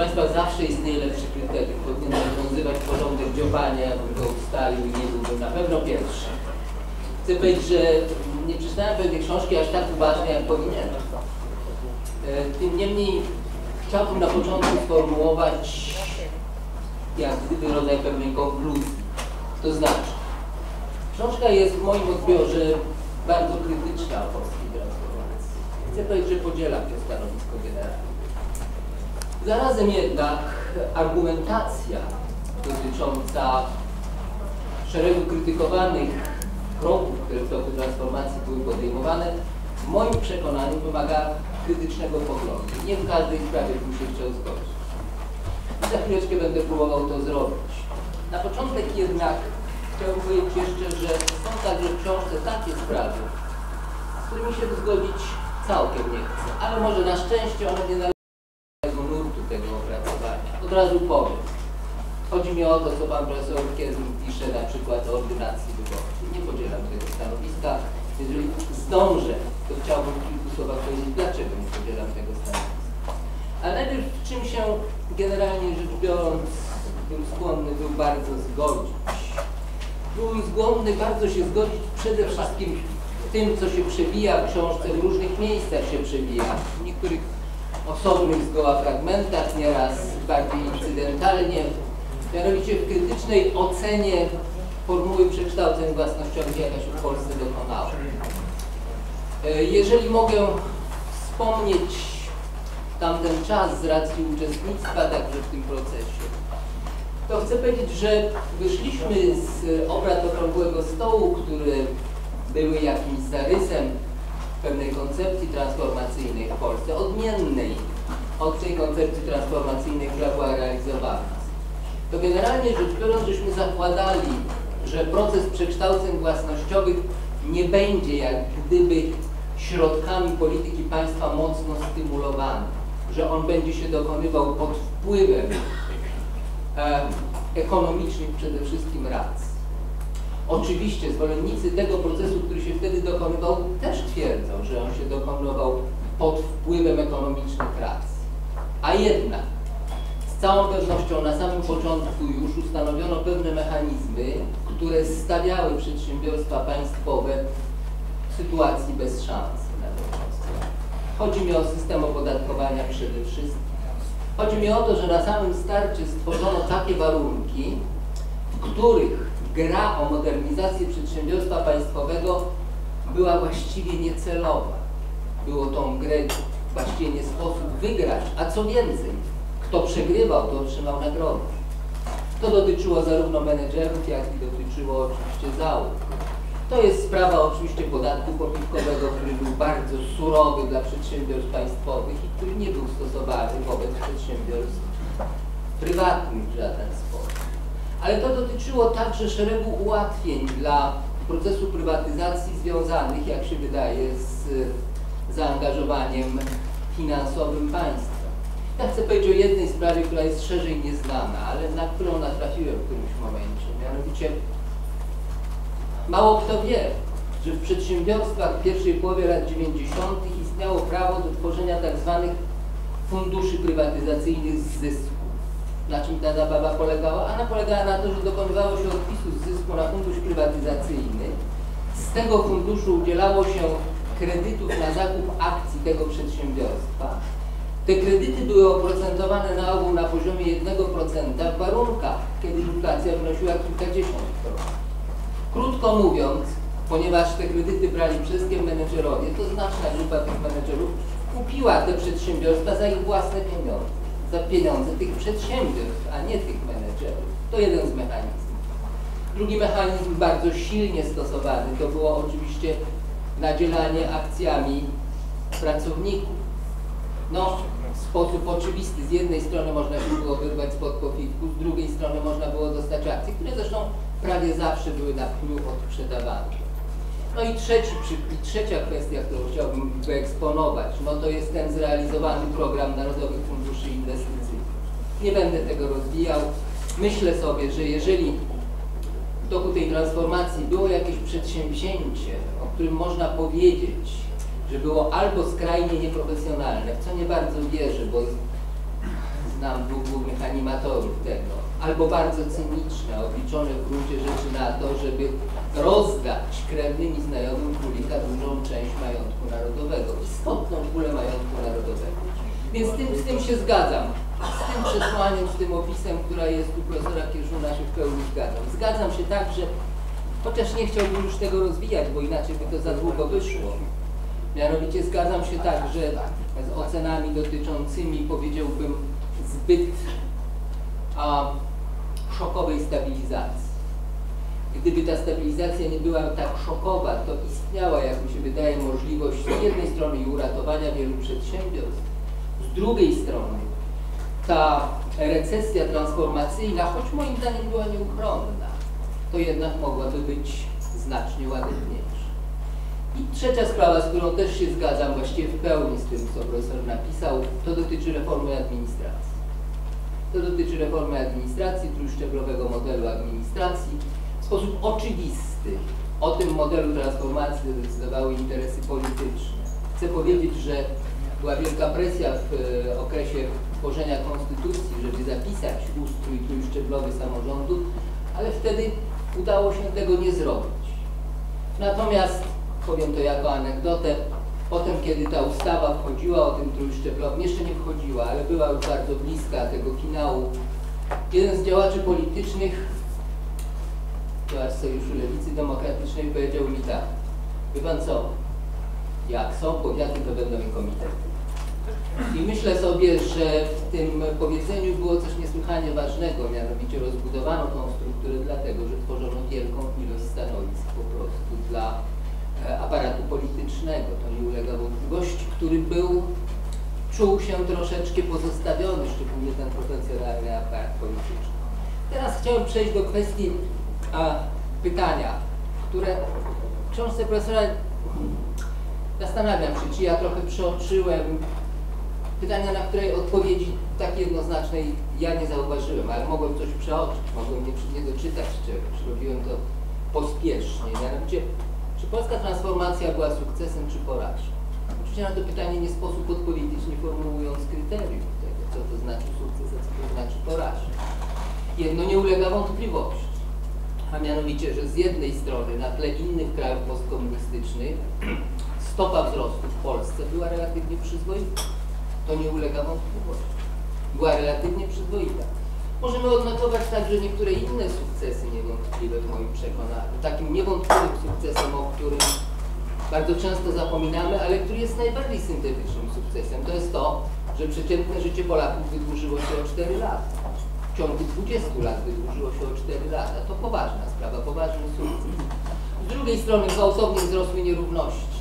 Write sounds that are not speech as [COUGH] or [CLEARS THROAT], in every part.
Państwa, zawsze istnieje lepszy kryterium. Powinien nawiązywać porządek działania, ja bym go ustalił i nie byłbym na pewno pierwszy. Chcę powiedzieć, że nie przeczytałem pewnej książki aż tak uważnie, jak powinienem. E, Tym niemniej chciałbym na początku sformułować jak gdyby rodzaj pewnej konkluzji. To znaczy, książka jest w moim odbiorze bardzo krytyczna o polskiej transformacji. Chcę powiedzieć, że podzielam to stanowisko generalnie. Zarazem jednak argumentacja dotycząca szeregu krytykowanych kroków, które w toku transformacji były podejmowane, w moim przekonaniu wymaga krytycznego poglądu. Nie w każdej sprawie bym się chciał zgodzić. I za chwileczkę będę próbował to zrobić. Na początek jednak chciałbym powiedzieć jeszcze, że są także w książce takie sprawy, z którymi się zgodzić całkiem nie chcę, ale może na szczęście one nie należą do nurtu tego opracowania. Od razu powiem. Chodzi mi o to, co pan profesor Kiermin pisze na przykład o ordynacji wyborczej. Nie podzielam tego stanowiska. Jeżeli zdążę, to chciałbym w kilku słowach powiedzieć, dlaczego nie podzielam tego stanowiska. Ale najpierw w czym się generalnie rzecz biorąc był skłonny był bardzo zgodzić. Był skłonny bardzo się zgodzić przede wszystkim tym, co się przewija w książce, w różnych miejscach się przewija. W niektórych osobnych zgoła fragmentach, nieraz bardziej incydentalnie, mianowicie w krytycznej ocenie formuły przekształceń własnościowych, jaka się w Polsce dokonała. E, Jeżeli mogę wspomnieć tamten czas z racji uczestnictwa także w tym procesie, to chcę powiedzieć, że wyszliśmy z obrad okrągłego stołu, które były jakimś zarysem pewnej koncepcji transformacyjnej w Polsce, odmiennej od tej koncepcji transformacyjnej, która była realizowana. To generalnie rzecz biorąc, żeśmy zakładali, że proces przekształceń własnościowych nie będzie jak gdyby środkami polityki państwa mocno stymulowany, że on będzie się dokonywał pod wpływem e, ekonomicznych przede wszystkim racji. Oczywiście zwolennicy tego procesu, który się wtedy dokonywał, też twierdzą, że on się dokonywał pod wpływem ekonomicznych racji. A jednak z całą pewnością na samym początku już ustanowiono pewne mechanizmy, które stawiały przedsiębiorstwa państwowe w sytuacji bez szans. Chodzi mi o system opodatkowania przede wszystkim. Chodzi mi o to, że na samym starcie stworzono takie warunki, w których gra o modernizację przedsiębiorstwa państwowego była właściwie niecelowa. Było tą grę właściwie nie sposób wygrać, a co więcej, kto przegrywał, to otrzymał nagrodę. To dotyczyło zarówno menedżerów, jak i dotyczyło oczywiście załóg. To jest sprawa oczywiście podatku popiwkowego, który był bardzo surowy dla przedsiębiorstw państwowych i który nie był stosowany wobec przedsiębiorstw prywatnych w żaden sposób. Ale to dotyczyło także szeregu ułatwień dla procesu prywatyzacji związanych, jak się wydaje, z zaangażowaniem finansowym państwa. Ja chcę powiedzieć o jednej sprawie, która jest szerzej nieznana, ale na którą natrafiłem w którymś momencie. Mianowicie mało kto wie, że w przedsiębiorstwach w pierwszej połowie lat 90. istniało prawo do tworzenia tak zwanych funduszy prywatyzacyjnych z zysku. Na czym ta zabawa polegała? Ona polegała na to, że dokonywało się odpisu z zysku na fundusz prywatyzacyjny. Z tego funduszu udzielało się kredytów na zakup akcji tego przedsiębiorstwa. Te kredyty były oprocentowane na ogół na poziomie 1% w warunkach, kiedy inflacja wynosiła kilkadziesiąt procent. Krótko mówiąc, ponieważ te kredyty brali wszystkie menedżerowie, to znaczna grupa tych menedżerów kupiła te przedsiębiorstwa za ich własne pieniądze, za pieniądze tych przedsiębiorstw, a nie tych menedżerów. To jeden z mechanizmów. Drugi mechanizm bardzo silnie stosowany to było oczywiście nadzielanie akcjami pracowników. No, w sposób oczywisty. Z jednej strony można się było wyrwać spod pochitku, z drugiej strony można było dostać akcje, które zresztą prawie zawsze były na pniu odprzedawane. No i trzeci, i trzecia kwestia, którą chciałbym wyeksponować, no to jest ten zrealizowany program Narodowych Funduszy Inwestycyjnych. Nie będę tego rozwijał. Myślę sobie, że jeżeli w toku tej transformacji było jakieś przedsięwzięcie, o którym można powiedzieć, że było albo skrajnie nieprofesjonalne, w co nie bardzo wierzę, bo znam dwóch głównych animatorów tego, albo bardzo cyniczne, obliczone w gruncie rzeczy na to, żeby rozdać krewnym i znajomym królika dużą część majątku narodowego, istotną pulę majątku narodowego. Więc z tym, z tym się zgadzam. Z tym przesłaniem, z tym opisem, która jest u profesora Kierzuna się w pełni zgadzam. Zgadzam się także, chociaż nie chciałbym już tego rozwijać, bo inaczej by to za długo wyszło. Mianowicie zgadzam się także z ocenami dotyczącymi, powiedziałbym, zbyt a, szokowej stabilizacji. Gdyby ta stabilizacja nie była tak szokowa, to istniała, jak mi się wydaje, możliwość z jednej strony uratowania wielu przedsiębiorstw, z drugiej strony ta recesja transformacyjna, choć moim zdaniem była nieuchronna, to jednak mogłaby być znacznie łagodniejsza. I trzecia sprawa, z którą też się zgadzam właściwie w pełni z tym, co profesor napisał, to dotyczy reformy administracji. To dotyczy reformy administracji, trójszczeblowego modelu administracji. W sposób oczywisty o tym modelu transformacji decydowały interesy polityczne. Chcę powiedzieć, że była wielka presja w e, okresie tworzenia konstytucji, żeby zapisać ustrój trójszczeblowy samorządu, ale wtedy udało się tego nie zrobić. Natomiast powiem to jako anegdotę, potem kiedy ta ustawa wchodziła o tym trójszczeblowym, jeszcze nie wchodziła, ale była już bardzo bliska tego finału, jeden z działaczy politycznych, działacz Sojuszu Lewicy Demokratycznej powiedział mi tak, wie pan co, jak są powiaty, to będą i komitety. I myślę sobie, że w tym powiedzeniu było coś niesłychanie ważnego, mianowicie rozbudowano tą strukturę dlatego, że tworzono wielką ilość stanowisk po prostu dla E, aparatu politycznego, to nie ulega wątpliwości, który był, czuł się troszeczkę pozostawiony, szczególnie ten profesjonalny aparat polityczny. Teraz chciałem przejść do kwestii a, pytania, które w książce profesora zastanawiam się, czy ja trochę przeoczyłem pytania, na której odpowiedzi tak jednoznacznej ja nie zauważyłem, ale mogłem coś przeoczyć, mogłem nie, nie doczytać czegoś, robiłem to pospiesznie. Mianowicie czy polska transformacja była sukcesem czy porażką? Oczywiście na to pytanie nie sposób odpowiedzieć, nie formułując kryteriów tego, co to znaczy sukces, a co to znaczy porażka. Jedno nie ulega wątpliwości, a mianowicie, że z jednej strony na tle innych krajów postkomunistycznych stopa wzrostu w Polsce była relatywnie przyzwoita. To nie ulega wątpliwości. Była relatywnie przyzwoita. Możemy odnotować także niektóre inne sukcesy niewątpliwe w moim przekonaniu. Takim niewątpliwym sukcesem, o którym bardzo często zapominamy, ale który jest najbardziej syntetycznym sukcesem, to jest to, że przeciętne życie Polaków wydłużyło się o 4 lata. W ciągu 20 lat wydłużyło się o 4 lata. To poważna sprawa, poważny sukces. Z drugiej strony gwałtownie wzrosły nierówności.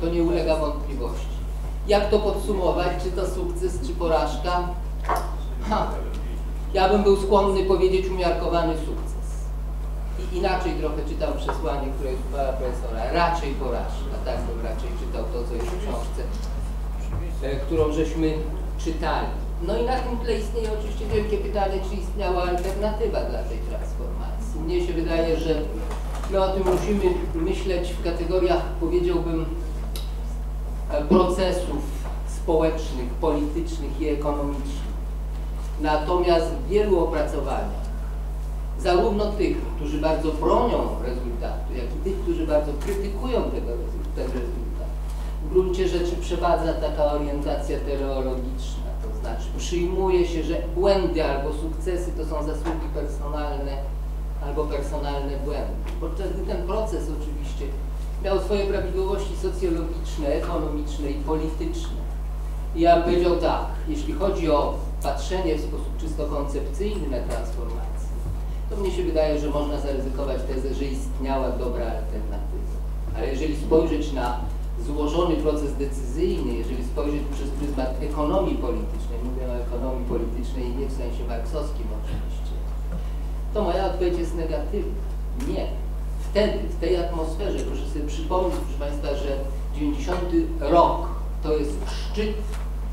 To nie ulega wątpliwości. Jak to podsumować? Czy to sukces, czy porażka? Ha, ja bym był skłonny powiedzieć umiarkowany sukces. I inaczej trochę czytam przesłanie, które jest pana profesora. Raczej porażka, tak bym raczej czytał to, co jest w książce, e, którą żeśmy czytali. No i na tym tle istnieje oczywiście wielkie pytanie, czy istniała alternatywa dla tej transformacji. Mnie się wydaje, że my o tym musimy myśleć w kategoriach, powiedziałbym, e, procesów społecznych, politycznych i ekonomicznych. Natomiast w wielu opracowaniach, zarówno tych, którzy bardzo bronią rezultatu, jak i tych, którzy bardzo krytykują tego ten rezultat, w gruncie rzeczy przewadza taka orientacja teleologiczna, to znaczy przyjmuje się, że błędy albo sukcesy to są zasługi personalne albo personalne błędy. Podczas gdy ten proces oczywiście miał swoje prawidłowości socjologiczne, ekonomiczne i polityczne. I ja bym powiedział tak, jeśli chodzi o patrzenie w sposób czysto koncepcyjny na transformację, to mnie się wydaje, że można zaryzykować tezę, że istniała dobra alternatywa. Ale jeżeli spojrzeć na złożony proces decyzyjny, jeżeli spojrzeć przez pryzmat ekonomii politycznej, mówię o ekonomii politycznej nie w sensie marksowskim oczywiście, to moja odpowiedź jest negatywna. Nie. Wtedy, w tej atmosferze, proszę sobie przypomnieć, proszę Państwa, że 90 rok to jest szczyt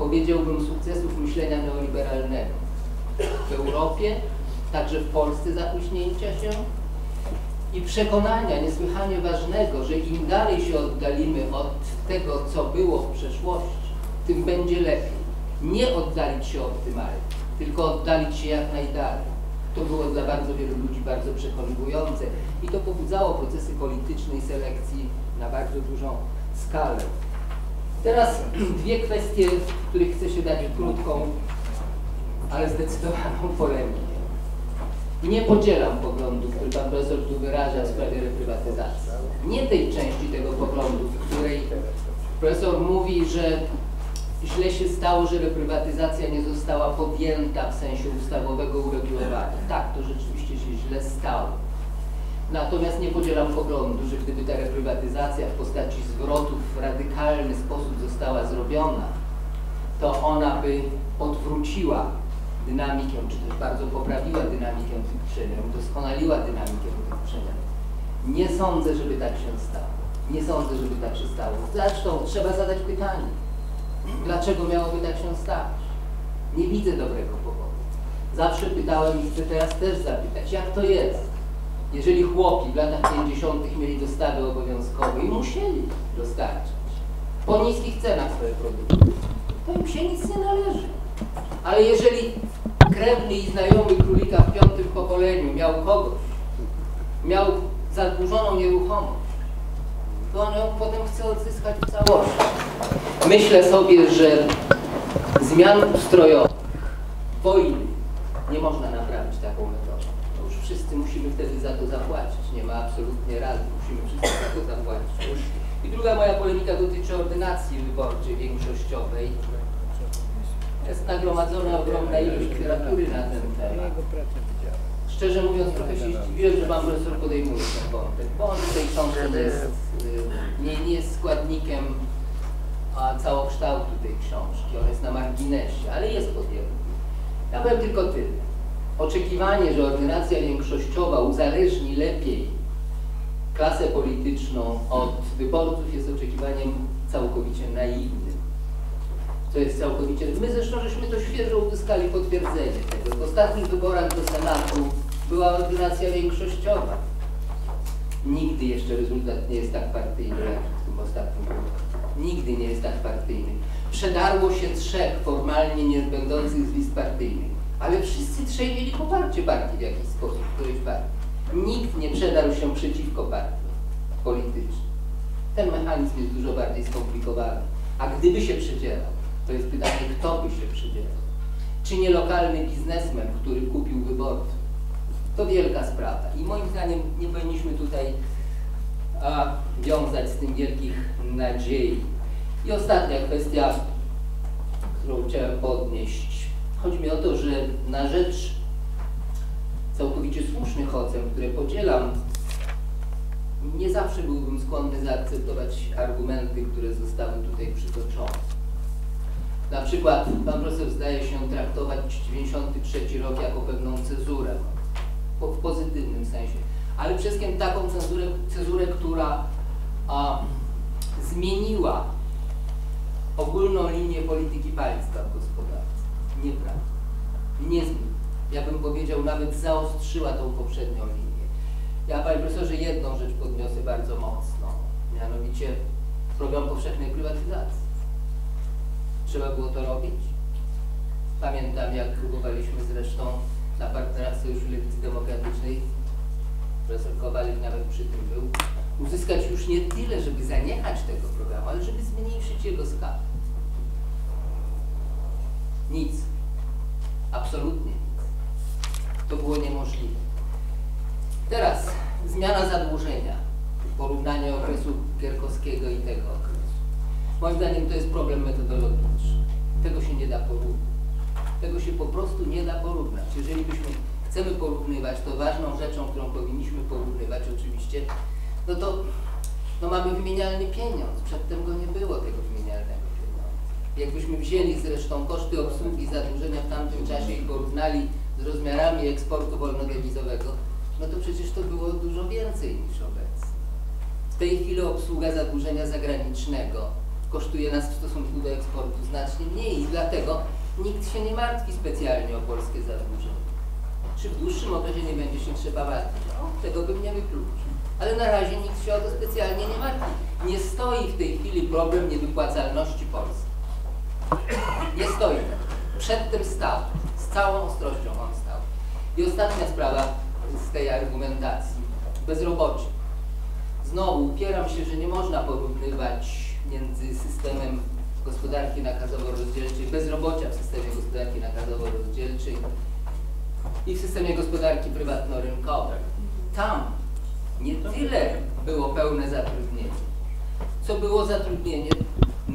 powiedziałbym, sukcesów myślenia neoliberalnego w Europie, także w Polsce zapóźnięcia się i przekonania niesłychanie ważnego, że im dalej się oddalimy od tego, co było w przeszłości, tym będzie lepiej. Nie oddalić się optymalnie, tylko oddalić się jak najdalej. To było dla bardzo wielu ludzi bardzo przekonywujące i to pobudzało procesy politycznej selekcji na bardzo dużą skalę. Teraz [CLEARS THROAT] dwie kwestie, w których chcę się dać krótką, ale zdecydowaną polemikę. Nie podzielam poglądu, który pan profesor tu wyraża w sprawie reprywatyzacji. Nie tej części tego poglądu, w której profesor mówi, że źle się stało, że reprywatyzacja nie została podjęta w sensie ustawowego uregulowania. Tak, to rzeczywiście się źle stało. Natomiast nie podzielam poglądu, że gdyby ta reprywatyzacja w postaci zwrotów w radykalny sposób została zrobiona, to ona by odwróciła dynamikę, czy też bardzo poprawiła dynamikę tych przemian, udoskonaliła dynamikę tych przemian. Nie sądzę, żeby tak się stało. Nie sądzę, żeby tak się stało. Zresztą trzeba zadać pytanie, dlaczego miałoby tak się stać? Nie widzę dobrego powodu. Zawsze pytałem i chcę teraz też zapytać, jak to jest? Jeżeli chłopi w latach 50. mieli dostawy obowiązkowe i musieli dostarczać po niskich cenach swoje produkty, to im się nic nie należy. Ale jeżeli krewny i znajomy królika w piątym pokoleniu miał kogoś, miał zadłużoną nieruchomość, to on ją potem chce odzyskać w całości. Myślę sobie, że zmian ustrojowych, wojny nie można naprawić taką metodą. To już wszyscy musimy wtedy za to zapłacić. Nie ma absolutnie rady. Musimy wszyscy za to zapłacić. I druga moja polemika dotyczy ordynacji wyborczej większościowej. Jest nagromadzona ogromna ilość literatury na ten temat. Szczerze mówiąc, trochę się zdziwiłem, że pan profesor podejmuje ten wątek, bo on w tej książce jest, y, nie, nie jest składnikiem a całokształtu tej książki. On jest na marginesie, ale jest podjęty. Ja powiem tylko tyle. Oczekiwanie, że ordynacja większościowa uzależni lepiej klasę polityczną od wyborców jest oczekiwaniem całkowicie naiwnym co jest całkowicie... My zresztą żeśmy to świeżo uzyskali potwierdzenie tego. W ostatnich wyborach do Senatu była ordynacja większościowa. Nigdy jeszcze rezultat nie jest tak partyjny jak w tym ostatnim wyborze. Nigdy nie jest tak partyjny. Przedarło się trzech formalnie nie będących z list partyjnych, ale wszyscy trzej mieli poparcie partii w jakiś sposób, którejś partii. Nikt nie przedarł się przeciwko partii politycznej. Ten mechanizm jest dużo bardziej skomplikowany. A gdyby się przedzierał, to jest pytanie, kto by się przydzielał. Czy nie lokalny biznesmen, który kupił wyborców? To wielka sprawa. I moim zdaniem nie powinniśmy tutaj a, wiązać z tym wielkich nadziei. I ostatnia kwestia, którą chciałem podnieść. Chodzi mi o to, że na rzecz całkowicie słusznych ocen, które podzielam, nie zawsze byłbym skłonny zaakceptować argumenty, które zostały tutaj przytoczone. Na przykład pan profesor zdaje się traktować 93 rok jako pewną cezurę, w pozytywnym sensie, ale przede wszystkim taką cezurę, cezurę która a, zmieniła ogólną linię polityki państwa w gospodarce. Nieprawda. Nie. Ja bym powiedział, nawet zaostrzyła tą poprzednią linię. Ja, panie profesorze, jedną rzecz podniosę bardzo mocno, mianowicie program powszechnej prywatyzacji trzeba było to robić. Pamiętam, jak próbowaliśmy zresztą na partnerach Sojuszu Lewicy Demokratycznej, profesor Kowalik nawet przy tym był, uzyskać już nie tyle, żeby zaniechać tego programu, ale żeby zmniejszyć jego skalę. Nic. Absolutnie. To było niemożliwe. Teraz zmiana zadłużenia, porównanie okresu Gierkowskiego i tego okresu. Moim zdaniem to jest problem metodologiczny. Tego się nie da porównać. Tego się po prostu nie da porównać. Jeżeli byśmy chcemy porównywać, to ważną rzeczą, którą powinniśmy porównywać oczywiście, no to no mamy wymienialny pieniądz. Przedtem go nie było, tego wymienialnego. Jakbyśmy wzięli zresztą koszty obsługi zadłużenia w tamtym czasie i porównali z rozmiarami eksportu wolnodewizowego, no to przecież to było dużo więcej niż obecnie. W tej chwili obsługa zadłużenia zagranicznego kosztuje nas w stosunku do eksportu znacznie mniej i dlatego nikt się nie martwi specjalnie o polskie zadłużenie. Czy w dłuższym okresie nie będzie się trzeba martwić? O, tego bym nie wykluczył. Ale na razie nikt się o to specjalnie nie martwi. Nie stoi w tej chwili problem niewypłacalności Polski. Nie stoi. przedtem stał, z całą ostrością on stał. I ostatnia sprawa z tej argumentacji, bezrobocie. Znowu upieram się, że nie można porównywać między systemem gospodarki nakazowo-rozdzielczej, bezrobocia w systemie gospodarki nakazowo-rozdzielczej i w systemie gospodarki prywatno-rynkowej. Tam nie tyle było pełne zatrudnienie, co było zatrudnienie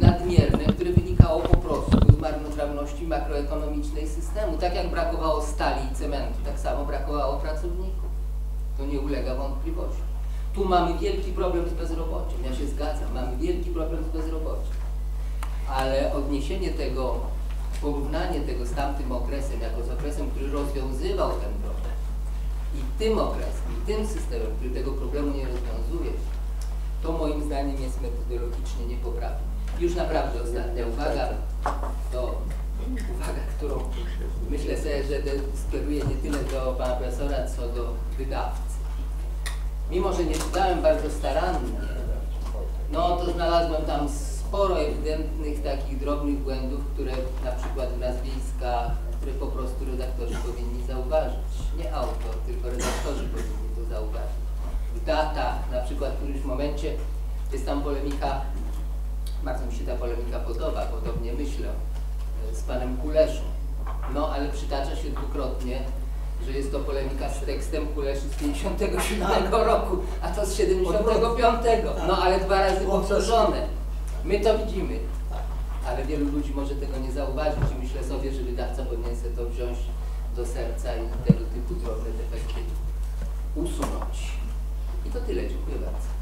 nadmierne, które wynikało po prostu z marnotrawności makroekonomicznej systemu. Tak jak brakowało stali i cementu, tak samo brakowało pracowników. To nie ulega wątpliwości. Tu mamy wielki problem z bezrobociem, ja się zgadzam, mamy wielki problem z bezrobociem. Ale odniesienie tego, porównanie tego z tamtym okresem, jako z okresem, który rozwiązywał ten problem i tym okresem, i tym systemem, który tego problemu nie rozwiązuje, to moim zdaniem jest metodologicznie niepoprawne. Już naprawdę ostatnia uwaga, to uwaga, którą myślę sobie, że skieruję nie tyle do pana profesora, co do wydawcy. Mimo, że nie czytałem bardzo starannie, no to znalazłem tam sporo ewidentnych takich drobnych błędów, które na przykład w nazwiskach, które po prostu redaktorzy powinni zauważyć. Nie autor, tylko redaktorzy powinni to zauważyć. W datach, na przykład w którymś momencie jest tam polemika, bardzo mi się ta polemika podoba, podobnie myślę, e, z panem Kuleszą. No ale przytacza się dwukrotnie, że jest to polemika z tekstem Kuleszy z 57 roku, a to z 75. No ale dwa razy powtórzone. My to widzimy, ale wielu ludzi może tego nie zauważyć i myślę sobie, że wydawca powinien sobie to wziąć do serca i tego typu drobne defekty usunąć. I to tyle, dziękuję bardzo.